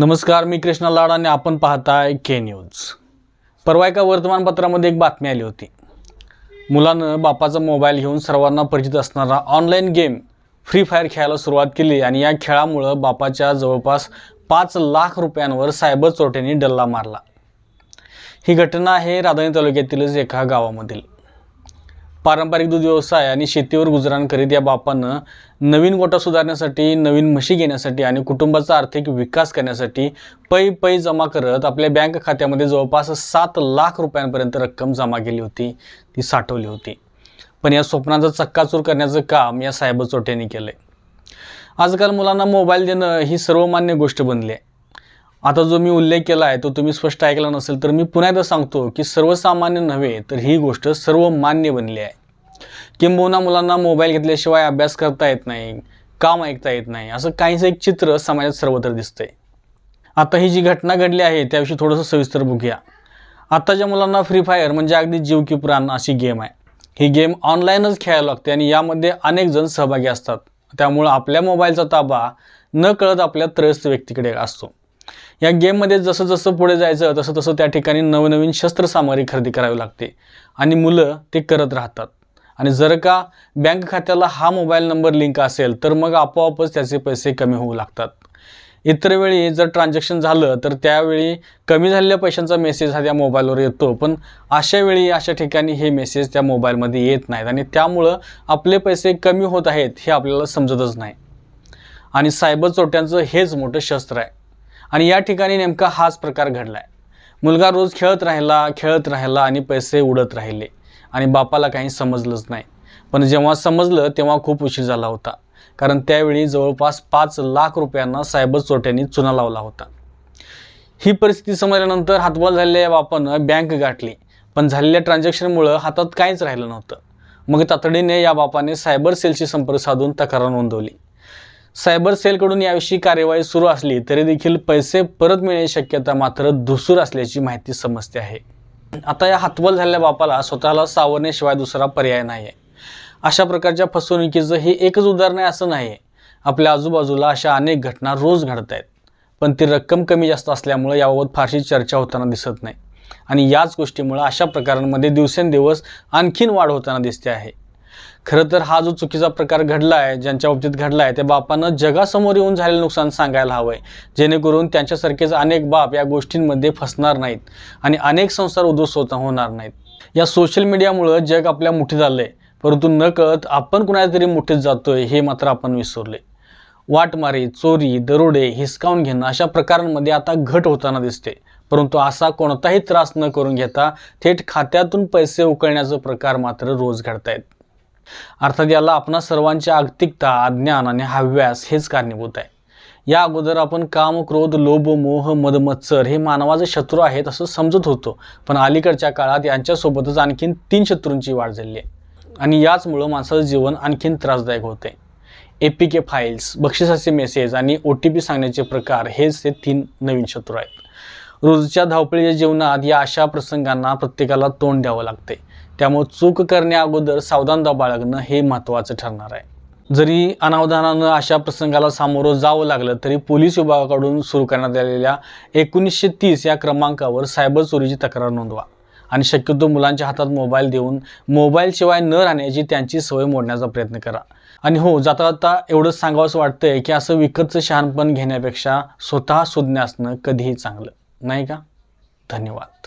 नमस्कार मी कृष्णा लाड आणि आपण पाहताय के न्यूज परवा एका वर्तमानपत्रामध्ये एक बातमी आली होती. मुलानं बापाचा मोबाईल घेऊन सर्वांना परिचित असणारा ऑनलाईन गेम फ्री फायर खेळायला सुरुवात केली आणि या खेळामुळं बापाच्या जवळपास पाच लाख रुपयांवर सायबर चोरट्यांनी डल्ला मारला. ही घटना आहे राधानी तालुक्यातीलच एका गावामधील. पारंपरिक दूध व्यवसाय आणि शेतीवर गुजराण करीत या बापानं नवीन गोटा सुधारण्यासाठी नवीन म्हशी घेण्यासाठी आणि कुटुंबाचा आर्थिक विकास करण्यासाठी पै पै जमा करत आपल्या बँक खात्यामध्ये जवळपास सात लाख रुपयांपर्यंत रक्कम जमा केली होती. ती साठवली होती. पण या स्वप्नाचा चक्काचूर करण्याचं काम या साहेब चोट्यांनी केलं आहे आजकाल मुलांना मोबाईल देणं ही सर्वमान्य गोष्ट बनली आहे. आता जो मी उल्लेख केला आहे तो तुम्ही स्पष्ट ऐकला नसेल तर मी पुन्हा एकदा सांगतो की सर्वसामान्य नव्हे तर ही गोष्ट सर्वमान्य बनली आहे. किंबहुना मुलांना मोबाईल घेतल्याशिवाय अभ्यास करता येत नाही काम ऐकता येत नाही असं काहीच एक चित्र समाजात सर्वत्र दिसतंय. आता ही जी घटना घडली आहे त्याविषयी थोडंसं सविस्तर बघूया. आत्ताच्या मुलांना फ्री फायर म्हणजे अगदी जीव की प्राण अशी गेम आहे. ही गेम ऑनलाईनच खेळायला लागते आणि यामध्ये अनेक जण सहभागी असतात. त्यामुळं आपल्या मोबाईलचा ताबा न कळत आपल्या त्रयस्थ व्यक्तीकडे असतो. या गेममध्ये जसं जसं पुढे जायचं तसं तसं त्या ठिकाणी नवनवीन शस्त्रसामग्री खरेदी करावी लागते आणि मुलं ते करत राहतात. आणि जर का बँक खात्याला हा मोबाईल नंबर लिंक असेल तर मग आपोआपच त्याचे पैसे कमी होऊ लागतात. इतर वेळी जर ट्रान्झॅक्शन झालं तर त्यावेळी कमी झालेल्या पैशांचा मेसेज हा त्या मोबाईलवर येतो. पण अशा वेळी अशा ठिकाणी हे मेसेज त्या मोबाईलमध्ये येत नाहीत आणि त्यामुळं आपले पैसे कमी होत आहेत हे आपल्याला समजतच नाही. आणि सायबर चोट्यांचं हेच मोठं शस्त्र आहे. आणि या ठिकाणी नेमका हाच प्रकार घडला आहे मुलगा रोज खेळत राहिला खेळत राहिला आणि पैसे उडत राहिले. आणि बापाला काही समजलंच नाही. पण जेव्हा समजलं तेव्हा खूप उशीर झाला होता. कारण त्यावेळी जवळपास पाच लाख रुपयांना सायबर चोट्यांनी चुना लावला होता. ही परिस्थिती समजल्यानंतर हातबल झालेल्या या बापानं बँक गाठली. पण झालेल्या ट्रान्झॅक्शनमुळं हातात काहीच राहिलं नव्हतं. मग तातडीने या बापाने सायबर सेलशी संपर्क साधून तक्रार नोंदवली. सायबर सेलकडून याविषयी कार्यवाही सुरू असली तरी देखील पैसे परत मिळण्याची शक्यता मात्र धुसूर असल्याची माहिती समजते आहे. आता या हातबल झालेल्या बापाला स्वतःला सावरण्याशिवाय दुसरा पर्याय नाही आहे अशा प्रकारच्या फसवणुकीचं हे एकच उदाहरण आहे असं नाही आहे आपल्या आजूबाजूला अशा अनेक घटना रोज घडत आहेत. पण ती रक्कम कमी जास्त असल्यामुळे याबाबत फारशी चर्चा होताना दिसत नाही. आणि याच गोष्टीमुळे अशा प्रकारांमध्ये दिवसेंदिवस आणखीन वाढ होताना दिसते आहे. खरं तर हा जो चुकीचा प्रकार घडला आहे ज्यांच्या बाबतीत घडला आहे त्या बापानं जगासमोर येऊन झालेलं नुकसान सांगायला हवं आहे जेणेकरून त्यांच्यासारखेच अनेक बाप या गोष्टींमध्ये फसणार नाहीत आणि अनेक संसार उद्ध्वस्त होता होणार नाहीत. या सोशल मीडियामुळं जग आपल्या मुठीत आलं आहे परंतु न कळत आपण कुणाच्या तरी मुठीत जातोय हे मात्र आपण विसरले वाटमारी चोरी दरोडे हिसकावून घेणं अशा प्रकारांमध्ये आता घट होताना दिसते. परंतु असा कोणताही त्रास न करून घेता थेट खात्यातून पैसे उकळण्याचा प्रकार मात्र रोज घडतायत. अर्थात याला आपणा सर्वांची आर्थिकता अज्ञान आणि हव्यास हेच कारणीभूत आहे. या अगोदर आपण काम क्रोध लोभ मोह मदमत्सर हे मानवाचे शत्रू आहेत असं समजत होतो. पण अलीकडच्या काळात यांच्यासोबतच आणखीन तीन शत्रूंची वाढ झाली आहे. आणि याचमुळं माणसाचं जीवन आणखीन त्रासदायक होते एपीके के फाईल्स बक्षिसाचे मेसेज आणि ओ टी पी सांगण्याचे प्रकार हेच ते तीन नवीन शत्रू आहेत. रोजच्या धावपळीच्या जीवनात या अशा प्रसंगांना प्रत्येकाला तोंड द्यावं लागते त्यामुळे चूक करण्या अगोदर सावधानता बाळगणं हे महत्त्वाचं ठरणार आहे. जरी अनावधानानं अशा प्रसंगाला सामोरं जावं लागलं तरी पोलीस विभागाकडून सुरू करण्यात आलेल्या एकोणीसशे तीस या क्रमांकावर सायबर चोरीची तक्रार नोंदवा. आणि शक्यतो मुलांच्या हातात मोबाईल देऊन मोबाईलशिवाय न राहण्याची त्यांची सवय मोडण्याचा प्रयत्न करा. आणि हो जाता जाता एवढंच सांगावंसं वाटतंय की असं विकतचं शहाणपण घेण्यापेक्षा स्वतः सुज्ञ असणं कधीही चांगलं. नाही का? धन्यवाद.